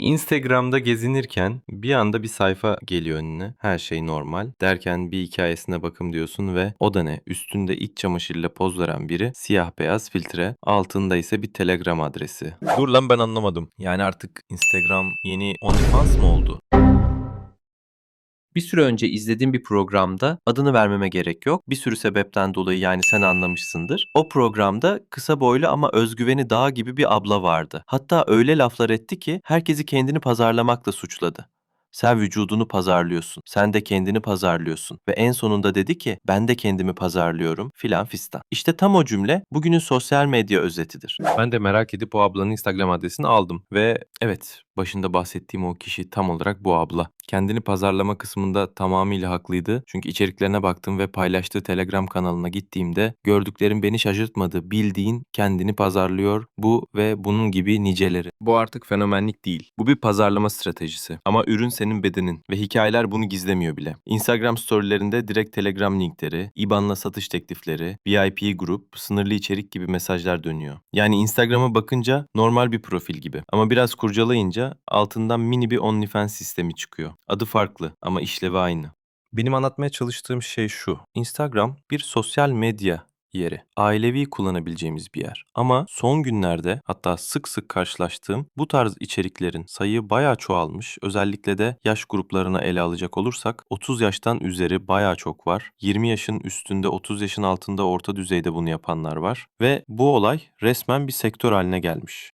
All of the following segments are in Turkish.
Instagram'da gezinirken bir anda bir sayfa geliyor önüne. Her şey normal. Derken bir hikayesine bakım diyorsun ve o da ne? Üstünde iç çamaşırıyla poz veren biri. Siyah beyaz filtre. Altında ise bir Telegram adresi. Dur lan ben anlamadım. Yani artık Instagram yeni OnlyFans mı oldu? Bir süre önce izlediğim bir programda adını vermeme gerek yok. Bir sürü sebepten dolayı yani sen anlamışsındır. O programda kısa boylu ama özgüveni dağ gibi bir abla vardı. Hatta öyle laflar etti ki herkesi kendini pazarlamakla suçladı. Sen vücudunu pazarlıyorsun. Sen de kendini pazarlıyorsun. Ve en sonunda dedi ki ben de kendimi pazarlıyorum filan fistan. İşte tam o cümle bugünün sosyal medya özetidir. Ben de merak edip o ablanın Instagram adresini aldım. Ve evet başında bahsettiğim o kişi tam olarak bu abla. Kendini pazarlama kısmında tamamıyla haklıydı. Çünkü içeriklerine baktım ve paylaştığı Telegram kanalına gittiğimde gördüklerim beni şaşırtmadı. Bildiğin kendini pazarlıyor bu ve bunun gibi niceleri. Bu artık fenomenlik değil. Bu bir pazarlama stratejisi. Ama ürün senin bedenin ve hikayeler bunu gizlemiyor bile. Instagram storylerinde direkt Telegram linkleri, IBAN'la satış teklifleri, VIP grup, sınırlı içerik gibi mesajlar dönüyor. Yani Instagram'a bakınca normal bir profil gibi. Ama biraz kurcalayınca altından mini bir OnlyFans sistemi çıkıyor. Adı farklı ama işlevi aynı. Benim anlatmaya çalıştığım şey şu. Instagram bir sosyal medya yeri. Ailevi kullanabileceğimiz bir yer. Ama son günlerde hatta sık sık karşılaştığım bu tarz içeriklerin sayı bayağı çoğalmış. Özellikle de yaş gruplarına ele alacak olursak 30 yaştan üzeri bayağı çok var. 20 yaşın üstünde 30 yaşın altında orta düzeyde bunu yapanlar var. Ve bu olay resmen bir sektör haline gelmiş.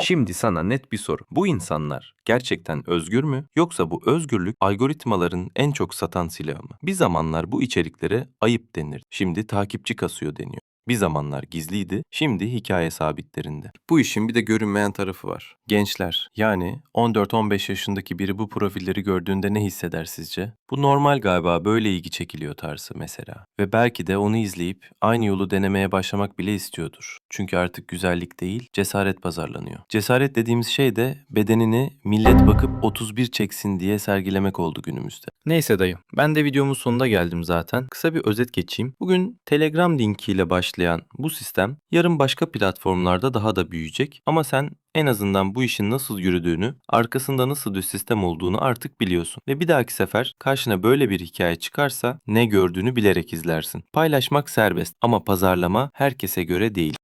Şimdi sana net bir soru. Bu insanlar gerçekten özgür mü? Yoksa bu özgürlük algoritmaların en çok satan silahı mı? Bir zamanlar bu içeriklere ayıp denir. Şimdi takipçi kasıyor deniyor. Bir zamanlar gizliydi, şimdi hikaye sabitlerinde. Bu işin bir de görünmeyen tarafı var. Gençler, yani 14-15 yaşındaki biri bu profilleri gördüğünde ne hisseder sizce? Bu normal galiba böyle ilgi çekiliyor tarzı mesela. Ve belki de onu izleyip aynı yolu denemeye başlamak bile istiyordur. Çünkü artık güzellik değil, cesaret pazarlanıyor. Cesaret dediğimiz şey de bedenini millet bakıp 31 çeksin diye sergilemek oldu günümüzde. Neyse dayı, ben de videomun sonuna geldim zaten. Kısa bir özet geçeyim. Bugün Telegram linkiyle başlayan bu sistem yarın başka platformlarda daha da büyüyecek. Ama sen en azından bu işin nasıl yürüdüğünü, arkasında nasıl bir sistem olduğunu artık biliyorsun. Ve bir dahaki sefer karşına böyle bir hikaye çıkarsa ne gördüğünü bilerek izlersin. Paylaşmak serbest ama pazarlama herkese göre değil.